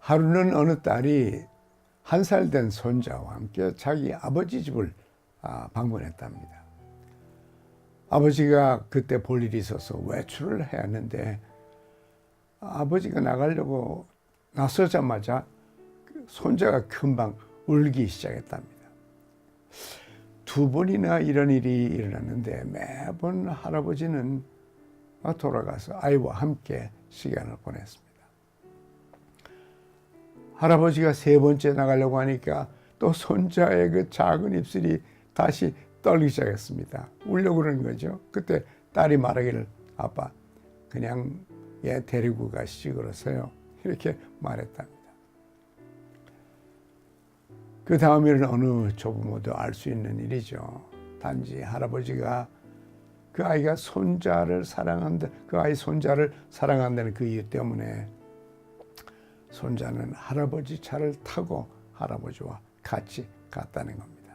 하루는 어느 딸이 한 살 된 손자와 함께 자기 아버지 집을 아, 방문했답니다. 아버지가 그때 볼 일이 있어서 외출을 해야 하는데 아버지가 나가려고 나서자마자 그 손자가 금방 울기 시작했답니다. 두 번이나 이런 일이 일어났는데 매번 할아버지는 돌아가서 아이와 함께 시간을 보냈습니다. 할아버지가 세 번째 나가려고 하니까 또 손자의 그 작은 입술이 다시 떨기 시작했습니다. 울려고 그러는 거죠. 그때 딸이 말하기를 아빠 그냥 얘 데리고 가시지 그러세요. 이렇게 말했답니다. 그 다음에는 어느 조부모도 알 수 있는 일이죠. 단지 할아버지가 그 아이가 손자를 사랑한다, 그 아이 손자를 사랑한다는 그 이유 때문에 손자는 할아버지 차를 타고 할아버지와 같이 갔다는 겁니다.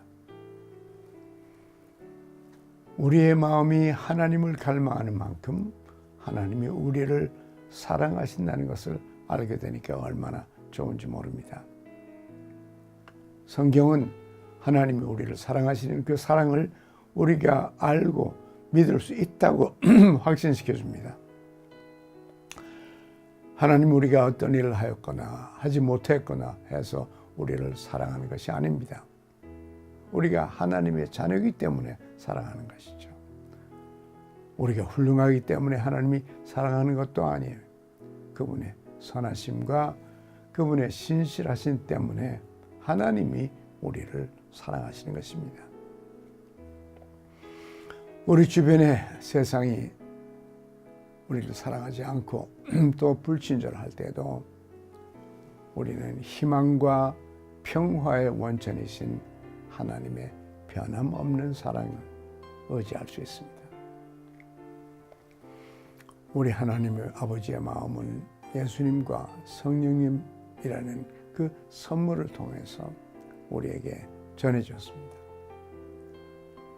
우리의 마음이 하나님을 갈망하는 만큼 하나님이 우리를 사랑하신다는 것을 알게 되니까 얼마나 좋은지 모릅니다. 성경은 하나님이 우리를 사랑하시는 그 사랑을 우리가 알고 믿을 수 있다고 확신시켜 줍니다. 하나님 우리가 어떤 일을 하였거나 하지 못했거나 해서 우리를 사랑하는 것이 아닙니다. 우리가 하나님의 자녀이기 때문에 사랑하는 것이죠. 우리가 훌륭하기 때문에 하나님이 사랑하는 것도 아니에요. 그분의 선하심과 그분의 신실하심 때문에 하나님이 우리를 사랑하시는 것입니다. 우리 주변의 세상이 우리를 사랑하지 않고 또 불친절할 때도 우리는 희망과 평화의 원천이신 하나님의 변함없는 사랑을 의지할 수 있습니다. 우리 하나님의 아버지의 마음은 예수님과 성령님이라는 그 선물을 통해서 우리에게 전해졌습니다.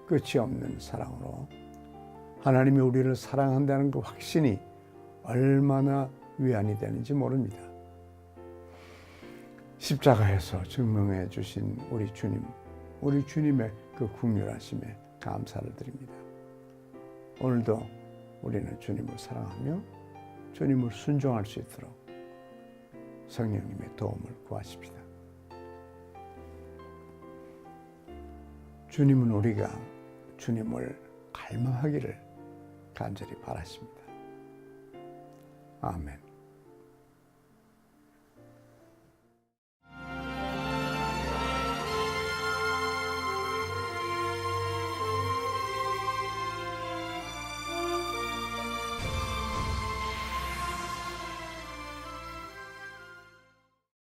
끝이 없는 사랑으로 하나님이 우리를 사랑한다는 그 확신이 얼마나 위안이 되는지 모릅니다. 십자가에서 증명해 주신 우리 주님, 우리 주님의 그 국률하심에 감사를 드립니다. 오늘도 우리는 주님을 사랑하며 주님을 순종할 수 있도록 성령님의 도움을 구하십시다. 주님은 우리가 주님을 갈망하기를 간절히 바라십니다. 아멘.